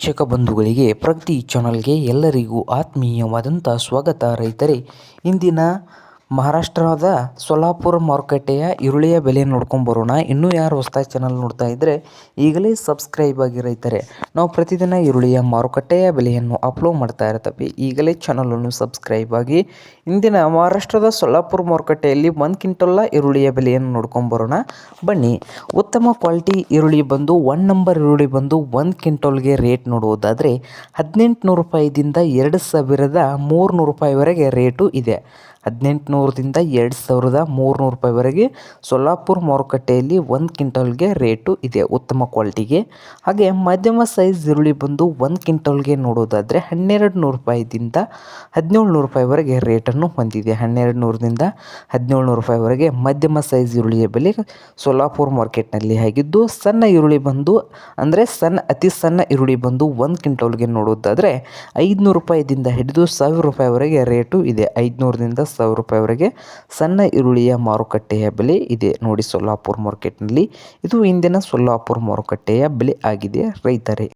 ವೀಕ್ಷಕ ಬಂಧುಗಳಿಗೆ ಪ್ರಗತಿ ಚಾನಲ್ಗೆ ಎಲ್ಲರಿಗೂ ಆತ್ಮೀಯವಾದಂಥ ಸ್ವಾಗತ. ರೈತರೇ, ಇಂದಿನ ಮಹಾರಾಷ್ಟ್ರದ ಸೊಲಾಪುರ ಮಾರುಕಟ್ಟೆಯ ಈರುಳ್ಳಿಯ ಬೆಲೆ ನೋಡ್ಕೊಂಬರೋಣ ಇನ್ನೂ ಯಾರು ಹೊಸ್ತಾಗಿ ಚಾನಲ್ ನೋಡ್ತಾ ಇದ್ದರೆ ಈಗಲೇ ಸಬ್ಸ್ಕ್ರೈಬ್ ಆಗಿ ರೈತರೆ. ನಾವು ಪ್ರತಿದಿನ ಈರುಳ್ಳಿಯ ಮಾರುಕಟ್ಟೆಯ ಬೆಲೆಯನ್ನು ಅಪ್ಲೋಡ್ ಮಾಡ್ತಾ ಇರ್ತವೆ. ಈಗಲೇ ಚಾನಲನ್ನು ಸಬ್ಸ್ಕ್ರೈಬ್ ಆಗಿ, ಇಂದಿನ ಮಹಾರಾಷ್ಟ್ರದ ಸೊಲ್ಲಾಪುರ ಮಾರುಕಟ್ಟೆಯಲ್ಲಿ ಒಂದು ಕ್ವಿಂಟಲ್ಲ ಈರುಳ್ಳಿಯ ಬೆಲೆಯನ್ನು ನೋಡ್ಕೊಂಬರೋಣ ಬನ್ನಿ, ಉತ್ತಮ ಕ್ವಾಲಿಟಿ ಈರುಳ್ಳಿ ಬಂದು ಒನ್ ನಂಬರ್ ಈರುಳ್ಳಿ ಬಂದು ಒಂದು ಕ್ವಿಂಟಲ್ಗೆ ರೇಟ್ ನೋಡುವುದಾದರೆ, ಹದಿನೆಂಟುನೂರು ರೂಪಾಯಿದಿಂದ ಎರಡು ಸಾವಿರದ ಮೂರುನೂರು ರೂಪಾಯಿವರೆಗೆ ರೇಟು ಇದೆ. ಹದಿನೆಂಟುನೂರದಿಂದ ಎರಡು ಸಾವಿರದ ಮೂರುನೂರು ರೂಪಾಯಿವರೆಗೆ ಸೊಲ್ಲಾಪುರ ಮಾರುಕಟ್ಟೆಯಲ್ಲಿ ಒಂದು ಕ್ವಿಂಟಲ್ಗೆ ರೇಟು ಇದೆ ಉತ್ತಮ ಕ್ವಾಲಿಟಿಗೆ ಹಾಗೆ ಮಧ್ಯಮ ಸೈಜ್ ಈರುಳ್ಳಿ ಬಂದು ಒಂದು ಕ್ವಿಂಟಲ್ಗೆ ನೋಡೋದಾದರೆ ಹನ್ನೆರಡು ನೂರು ರೂಪಾಯಿದಿಂದ ಹದಿನೇಳು ನೂರು ರೂಪಾಯಿವರೆಗೆ ರೇಟನ್ನು ಹೊಂದಿದೆ. ಹನ್ನೆರಡು ನೂರರಿಂದ ಹದಿನೇಳು ನೂರು ರೂಪಾಯಿವರೆಗೆ ಮಧ್ಯಮ ಸೈಜ್ ಈರುಳ್ಳಿಯ ಬೆಲೆ ಸೊಲ್ಲಾಪುರ ಮಾರ್ಕೆಟ್ನಲ್ಲಿ ಆಗಿದ್ದು, ಸಣ್ಣ ಈರುಳ್ಳಿ ಬಂದು ಅಂದರೆ ಸಣ್ಣ, ಅತಿ ಸಣ್ಣ ಈರುಳ್ಳಿ ಬಂದು ಒಂದು ಕ್ವಿಂಟಲ್ಗೆ ನೋಡೋದಾದರೆ ಐದುನೂರು ರೂಪಾಯಿದಿಂದ ಹಿಡಿದು ಸಾವಿರ ರೂಪಾಯಿವರೆಗೆ ರೇಟು ಇದೆ. ಐದುನೂರರಿಂದ ಸಾವಿರ ರೂಪಾಯಿವರೆಗೆ ಸಣ್ಣ ಈರುಳ್ಳಿಯ ಮಾರುಕಟ್ಟೆಯ ಬೆಲೆ ಇದೆ ನೋಡಿ ಸೊಲ್ಲಾಪುರ ಮಾರ್ಕೆಟ್ನಲ್ಲಿ. ಇದು ಇಂದಿನ ಸೊಲ್ಲಾಪುರ ಮಾರುಕಟ್ಟೆಯ ಬೆಲೆ ಆಗಿದೆ ರೈತರೇ.